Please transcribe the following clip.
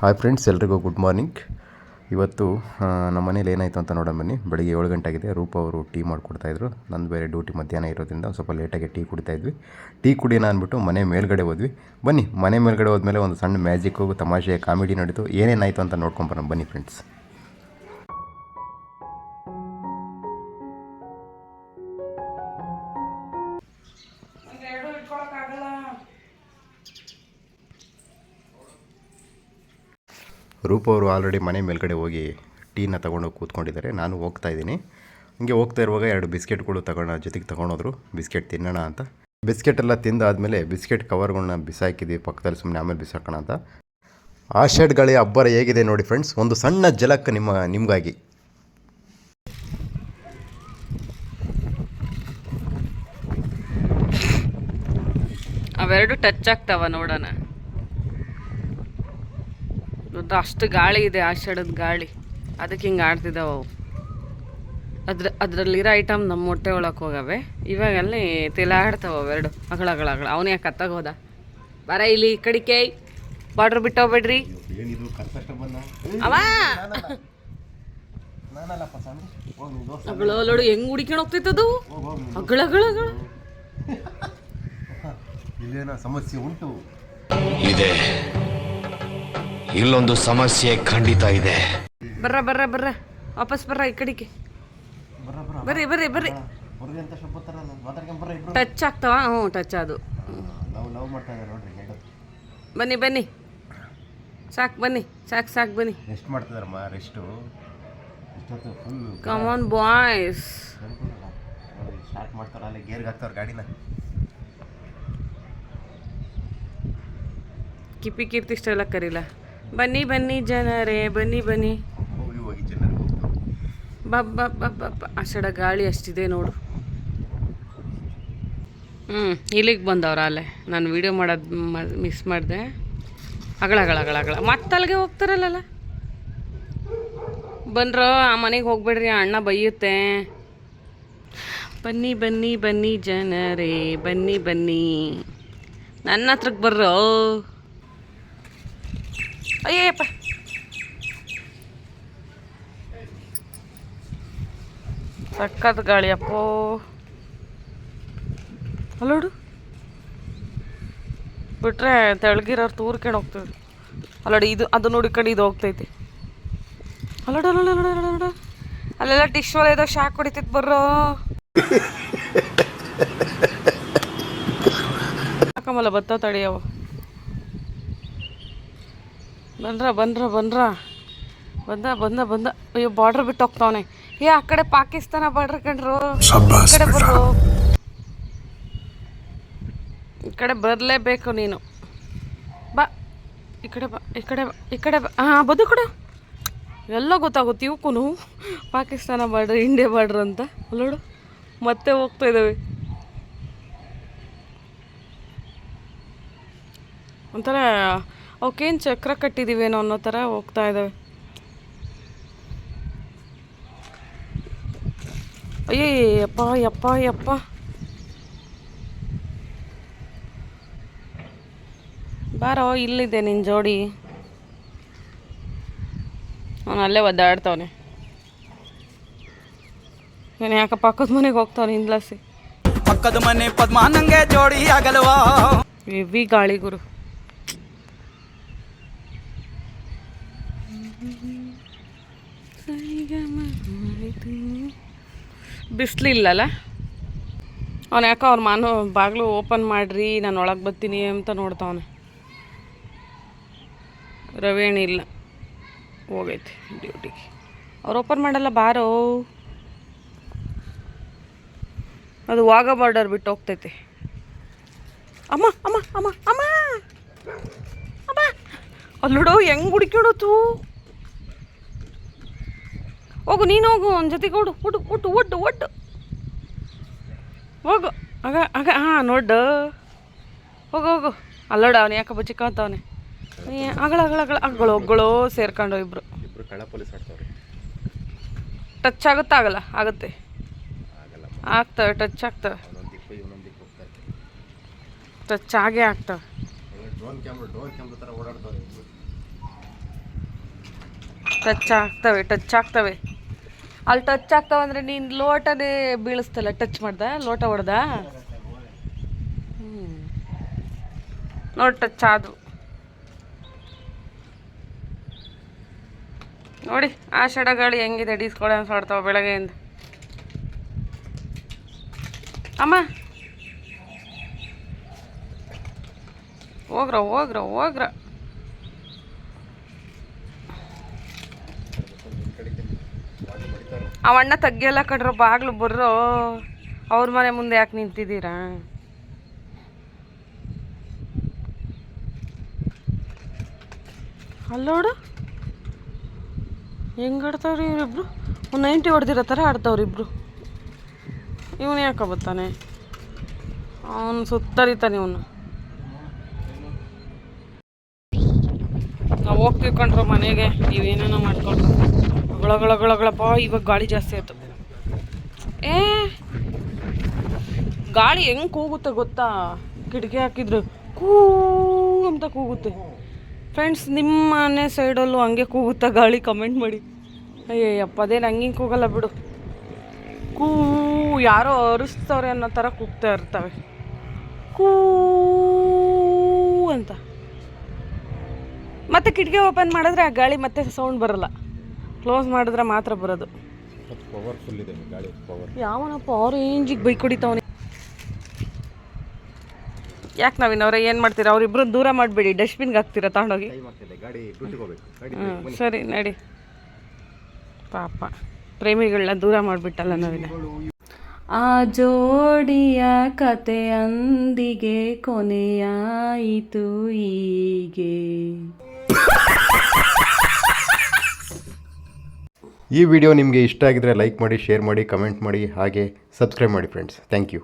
Hi friends ಎಲ್ರಿಗೂ good morning ಇವತ್ತು ನಮ್ಮ ಮನೇಲಿ ಏನಾಯಿತು ಅಂತ ನೋಡೋಣ ಬನ್ನಿ. ಬೆಳಿಗ್ಗೆ ಏಳು ಗಂಟೆ ಆಗಿದೆ. ರೂಪ ಅವರು ಟೀ ಮಾಡಿಕೊಡ್ತಾಯಿದ್ರು ನಂದು ಬೇರೆ ಡ್ಯೂಟಿ ಮಧ್ಯಾಹ್ನ ಇರೋದ್ರಿಂದ ಸ್ವಲ್ಪ ಲೇಟಾಗಿ ಟೀ ಕುಡಿತಾ ಇದ್ವಿ. ಟೀ ಕುಡಿಯೋಣ ಅಂದ್ಬಿಟ್ಟು ಮನೆ ಮೇಲ್ಗಡೆ ಹೋದ್ವಿ. ಬನ್ನಿ, ಮನೆ ಮೇಲ್ಗಡೆ ಹೋದ್ಮೇಲೆ ಒಂದು ಸಣ್ಣ ಮ್ಯಾಜಿಕ್ಕು ತಮಾಷೆ ಕಾಮಿಡಿ ನಡೀತು. ಏನೇನಾಯಿತು ಅಂತ ನೋಡ್ಕೊಂಬರೋಣ ಬನ್ನಿ ಫ್ರೆಂಡ್ಸ್ ರೂಪ ಅವರು ಆಲ್ರೆಡಿ ಮನೆ ಮೇಲ್ಗಡೆ ಹೋಗಿ ಟೀನ ತೊಗೊಂಡು ಕೂತ್ಕೊಂಡಿದ್ದಾರೆ. ನಾನು ಹೋಗ್ತಾ ಇದ್ದೀನಿ. ಹಂಗೆ ಹೋಗ್ತಾ ಇರುವಾಗ ಎರಡು ಬಿಸ್ಕೆಟ್ಗಳು ತಗೊಂಡು ಜೊತೆಗೆ ತೊಗೊಂಡೋದ್ರು. ಬಿಸ್ಕೆಟ್ ತಿನ್ನೋಣ ಅಂತ. ಬಿಸ್ಕೆಟ್ ಎಲ್ಲ ತಿಂದಾದ್ಮೇಲೆ ಬಿಸ್ಕೆಟ್ ಕವರ್ಗಳನ್ನ ಬಿಸಾಕಿದ್ವಿ ಪಕ್ಕದಲ್ಲಿ ಸುಮ್ಮನೆ ಆಮೇಲೆ ಬಿಸಾಕೋಣ ಅಂತ. ಆ ಶೆಡ್ಗಳ ಅಬ್ಬರ ಹೇಗಿದೆ ನೋಡಿ ಫ್ರೆಂಡ್ಸ್ ಒಂದು ಸಣ್ಣ ಜಲಕ್ ನಿಮ್ಮ, ನಿಮಗಾಗಿ. ಅವೆರಡು ಟಚ್ ಆಗ್ತಾವ ನೋಡೋಣ. ದೊಡ್ಡ ಅಷ್ಟು ಗಾಳಿ ಇದೆ ಆ ಶಡದ ಗಾಳಿ. ಅದಕ್ಕೆ ಹಿಂಗೆ ಆಡ್ತಿದ್ದಾವೆ ಅವು. ಅದ್ರ ಅದರಲ್ಲಿರೋ ಐಟಮ್ ನಮ್ಮ ಮೊಟ್ಟೆ ಒಳಗೆ ಹೋಗವೆ. ಇವಾಗಲ್ಲಿ ತಿಲಾಡ್ತಾವೆ ಅವೆರಡು ಅಗಳ ಅಗಳ ಅಗಳ ಅವನೇ ಯಾಕೆ ಕತ್ತಾಗ ಹೋದ? ಬರ ಇಲ್ಲಿ ಈ ಕಡಿಕೆ ಬಾರ್ಡ್ರ್ ಬಿಟ್ಟೋಗ್ಬೇಡ್ರಿ. ಅವ! ಹೆಂಗ್ ಹುಡಿಕೊಂಡು ಹೋಗ್ತಿತ್ತದು ಅಗಳ ಇಲ್ಲೇನ ಅಗಳ ಇಲ್ಲೇನೋ ಸಮಸ್ಯೆ ಉಂಟು. ಇದೆ. ಇಲ್ಲೊಂದು ಸಮಸ್ಯೆ ಖಂಡಿತ ಇದೆ. ಬರ್ರ ಬರ್ರ ಬರ್ರ. ವಾಪಸ್ ಬರ್ರ ಈ ಕಡೆಗೆ. ಬರ್ರ ಬರ್ರ. ಬರ್ರಿ ಟಚ್ ಆಗ್ತಾವ? ಹ್ಞೂ ಟಚ್ ಅದು. ಲವ್ ಲವ್ ಮಾಡ್ತಾ ಇದ್ದಾರೆ ನೋಡ್ರಿ ಬನ್ನಿ ಬನ್ನಿ. ಸಾಕು ಬನ್ನಿ. ಸಾಕು ಸಾಕು ಬನ್ನಿ. Rest ಮಾಡ್ತಿದಾರಮ್ಮ rest come on boys start ಮಾಡ್ತಾರ ಅಲ್ಲಿ ಗೇರ್ಗೆ ಹಾಕ್ತಾರ ಗಾಡಿನ. ಕಿಪಿ ಕೀರ್ತಿ ಇಷ್ಟೆಲ್ಲ ಕರೀಲ? ಬನ್ನಿ ಬನ್ನಿ ಜನರೇ, ಬನ್ನಿ ಬನ್ನಿ. ಬಬ್ಬ ಬಬ್ಬ ಗಾಳಿ ಅಷ್ಟಿದೆ ನೋಡು. ಹ್ಞೂ ಇಲ್ಲಿಗೆ ಬಂದವ್ರ ಅಲ್ಲೇ. ನಾನು ವೀಡಿಯೋ ಮಾಡೋದು ಮಿಸ್ ಮಾಡಿದೆ. ಅಗಳಗಳಗಳಗಳ ಅಗಳ ಅಗಳ ಅಗಳ ಮತ್ತೆ ಅಲ್ಲಿಗೆ ಹೋಗ್ತಾರಲ್ಲ ಬಂದ್ರೋ ಆ ಮನೆಗೆ ಹೋಗ್ಬೇಡ್ರಿ ಅಣ್ಣ ಬೈಯುತ್ತೆ. ಬನ್ನಿ ಬನ್ನಿ ಬನ್ನಿ ಜನರೇ, ಬನ್ನಿ ಬನ್ನಿ. ನನ್ನ ಹತ್ರಕ್ಕೆ ಬರ್ರೋ. ಅಯ್ಯಪ್ಪ ಸಕ್ಕತ್ ಗಾಳಿ ಅಪ್ಪೋ. ಅಲ್ಲೋಡು ಬಿಟ್ರೆ ತೆಳಗಿರೋರು ತೂರ್ಕೊಂಡು ಹೋಗ್ತೀವಿ ಅಲ್ಲೋಡಿ, ಇದು, ಅದು ನೋಡಿಕೊಂಡು ಕಡೆ ಇದು ಹೋಗ್ತೈತಿ. ಅಲ್ಲೋಡು ಅಲ್ಲೋಡು. ಅಲ್ಲೆಲ್ಲ ಟಿಶ್ ಒಳ ಇದಾಗ ಶಾಕ್ ಹೊಡಿತೈತಿ ಬರ್ರೋ. ಹಾಕಮಲ್ಲ ಬತ್ತ ತಡಿಯವ? ಬಂದ್ರ ಬಂದ್ರ ಬಂದ್ರ. ಬಂದ ಬಂದ ಬಂದ. ಅಯ್ಯೋ ಬಾರ್ಡರ್ ಬಿಟ್ಟು ಹೋಗ್ತಾವನೆ ಏ ಆ ಕಡೆ ಪಾಕಿಸ್ತಾನ ಬಾರ್ಡರ್ ಕಂಡ್ರು. ಈ ಕಡೆ ಬರ್ರು. ಈ ಕಡೆ ಬರಲೇಬೇಕು ನೀನು. ಬಾ. ಈ ಕಡೆ ಬಾ ಈ ಕಡೆ ಬಾ ಈ ಕಡೆ ಬಾ. ಹಾಂ ಬದು ಕಡೆ. ಎಲ್ಲ ಗೊತ್ತಾಗುತ್ತೆ ಇವಕ್ಕೂ ಪಾಕಿಸ್ತಾನ ಬಾರ್ಡ್ರ್ ಇಂಡಿಯಾ ಬಾರ್ಡ್ರ್ ಅಂತ. ಅಲ್ಲೋಡು. ಮತ್ತೆ ಹೋಗ್ತಾ ಇದ್ದಾವೆ ಒಂಥರ ಅವಕ್ಕೇನು ಚಕ್ರ ಕಟ್ಟಿದ್ದೀವೇನೋ ಅನ್ನೋ ಥರ ಹೋಗ್ತಾ ಇದ್ದಾವೆ ಅಯ್ಯಪ್ಪ ಯಪ್ಪ ಯಪ್ಪ. ಬಾರೋ ಇಲ್ಲಿದೆ ನಿನ್ನ ಜೋಡಿ. ಅವನು ಅಲ್ಲೇ ಒದ್ದಾಡ್ತಾವನೆ. ನಾನು ಯಾಕೆ ಪಕ್ಕದ ಮನೆಗೆ ಹೋಗ್ತಾವನೆ ಹಿಂದ್ಲಾಸಿ? ಪಕ್ಕದ ಮನೆ ಪದ್ಮ ನಂಗೆ ಜೋಡಿ ಆಗಲ್ವಾ? ಹೆವಿ ಗಾಳಿ ಗುರು. ಬಿಸಿಲಿಲ್ಲಲ್ಲ ಅವನು ಯಾಕೆ ಅವ್ರ ಮಾನು ಬಾಗಿಲು ಓಪನ್ ಮಾಡಿರಿ, ನಾನು ಒಳಗೆ ಬರ್ತೀನಿ ಅಂತ ನೋಡ್ತಾವನೆ. ರವೇಣಿ ಇಲ್ಲ. ಹೋಗೈತಿ ಡ್ಯೂಟಿಗೆ. ಅವ್ರು ಓಪನ್ ಮಾಡಲ್ಲ, ಬಾರೋ. ಅದು ವಾಗ ಬಾರ್ಡರ್ ಬಿಟ್ಟು ಹೋಗ್ತೈತಿ. ಅಮ್ಮ ಅಮ್ಮ ಅಮ್ಮ ಅಮ್ಮ! ಅಮ್ಮ! ಅಲ್ಲೋಡು, ಹೆಂಗೆ ಹುಡುಕಿಡೋತು ಹೋಗು ನೀನು ಹೋಗು ಅವನ ಜೊತೆಗೆ ಓಡು ಒಟ್ಟು ಒಟ್ಟು ಒಟ್ಟು ಒಟ್ಟು ಹೋಗು ಆಗ ಆಗ ಹಾಂ ನೋಡು. ಹೋಗು ಹೋಗು. ಅಲ್ಲೋಡ ಅವನು ಯಾಕೆ ಅವನೇ ಅಗಳ ಅಗಳ ಅಗಳ ಅಗಳು ಒಗ್ಗಳು ಸೇರ್ಕೊಂಡು ಇಬ್ರು. ಟಚ್ ಆಗುತ್ತಾ ಆಗಲ್ಲ? ಆಗುತ್ತೆ. ಆಗ್ತವೆ ಟಚ್ ಆಗ್ತವೆ. ಟಚ್ ಆಗೇ ಆಗ್ತವೆ. ಟಚ್ ಆಗ್ತವೆ ಟಚ್ ಆಗ್ತವೆ. ಅಲ್ಲಿ ಟಚ್ ಆಗ್ತಾವ ಅಂದರೆ ನೀನು ಲೋಟನೇ ಬೀಳಿಸ್ತಲ್ಲ ಟಚ್ ಮಾಡ್ದ, ಲೋಟ ಹೊಡ್ದ? ನೋಡಿ ಟಚ್ ಆದವು. ನೋಡಿ, ಆ ಗಾಳಿ ಹೆಂಗಿದೆ ಡಿಸ್ಕೊಳ ಅನ್ಸಾಡ್ತಾವ ಬೆಳಗ್ಗೆಯಿಂದ. ಅಮ್ಮ. ಹೋಗ್ರ ಹೋಗ್ರ ಹೋಗ್ರ. ಅವಣ್ಣ ತಗ್ಗೆಲ್ಲ ಕಡ್ರ ಬಾಗ್ಲು ಬರ್ರೋ. ಅವ್ರ ಮನೆ ಮುಂದೆ ಯಾಕೆ ನಿಂತಿದ್ದೀರಾ? ಅಲ್ಲೋಡು ಹೆಂಗೆ ಆಡ್ತಾವ್ರಿ ಇವರಿಬ್ರು? ಒಂದು ನೈಂಟಿ ಹೊಡೆದಿರೋ ಥರ ಆಡ್ತಾವ್ರಿ ಇಬ್ರು. ಇವನು ಯಾಕೆ ಬರ್ತಾನೆ ಅವನು ಸುತ್ತರಿತಾನೆ ಇವನು. ನಾವು ಹೋಗ್ತೀವಿ ಕಣ್ರ ಮನೆಗೆ ನೀವೇನೇನೋ ಮಾಡ್ಕೊಂಡ್ರು. ಗಳಗಳಗಳಗಳಪ್ಪ ಇವಾಗ ಗಾಳಿ ಜಾಸ್ತಿ ಆಯ್ತು. ಏ, ಗಾಳಿ ಹೆಂಗೆ ಕೂಗುತ್ತೆ ಗೊತ್ತಾ? ಕಿಟಕಿ ಹಾಕಿದ್ರು ಕೂ ಅಂತ ಕೂಗುತ್ತೆ. ಫ್ರೆಂಡ್ಸ್ ನಿಮ್ಮ ಮನೆ ಸೈಡಲ್ಲೂ ಹಂಗೆ ಕೂಗುತ್ತಾ ಗಾಳಿ? ಕಮೆಂಟ್ ಮಾಡಿ. ಅಯ್ಯಪ್ಪ ಅದೇನು ಹಂಗೆ ಕೂಗಲ್ಲ ಬಿಡು. ಕೂ ಯಾರೋ ಅರಿಸ್ತವ್ರೆ ಅನ್ನೋ ಥರ ಕೂಗ್ತಾ ಇರ್ತವೆ. ಕೂ ಅಂತ. ಮತ್ತೆ ಕಿಟಕಿ ಓಪನ್ ಮಾಡಿದ್ರೆ ಆ ಗಾಳಿ ಮತ್ತೆ ಸೌಂಡ್ ಬರಲ್ಲ. ಕ್ಲೋಸ್ ಮಾಡಿದ್ರೆ ಮಾತ್ರ ಬರೋದು. ಪವರ್ಫುಲ್ ಇದೆ ಗಾಡಿ ಪವರ್ ಯಾವನಪ್ಪ ಆರೇಂಜಿಗೆ ಬೈಕ್ ಹೊಡಿತಾವನೆ. ಯಾಕೆ ನಾವಿನವ್ರೆ ಏನು ಮಾಡ್ತೀರಾ? ಅವ್ರಿಬ್ರು ದೂರ ಮಾಡಬೇಡಿ ಡಸ್ಟ್ಬಿನ್ಗೆ ಹಾಕ್ತೀರಾ ತಗೊಂಡೋಗಿ? ಗಾಡಿ ಹೋಗ್ಬೇಕು ಸರಿ ನಡಿ. ಪಾಪ ಪ್ರೇಮಿಗಳನ್ನ ದೂರ ಮಾಡಿಬಿಟ್ಟಲ್ಲ ನಾವಿನ ಆ ಜೋಡಿಯ ಕತೆಯೊಂದಿಗೆ ಕೊನೆಯಾಯಿತು ಹೀಗೆ. ಈ ವಿಡಿಯೋ ನಿಮಗೆ ಇಷ್ಟ ಆಗಿದ್ರೆ ಲೈಕ್ ಮಾಡಿ ಶೇರ್ ಮಾಡಿ ಕಮೆಂಟ್ ಮಾಡಿ, ಹಾಗೆ ಸಬ್ಸ್ಕ್ರೈಬ್ ಮಾಡಿ ಫ್ರೆಂಡ್ಸ್ ಥ್ಯಾಂಕ್ ಯು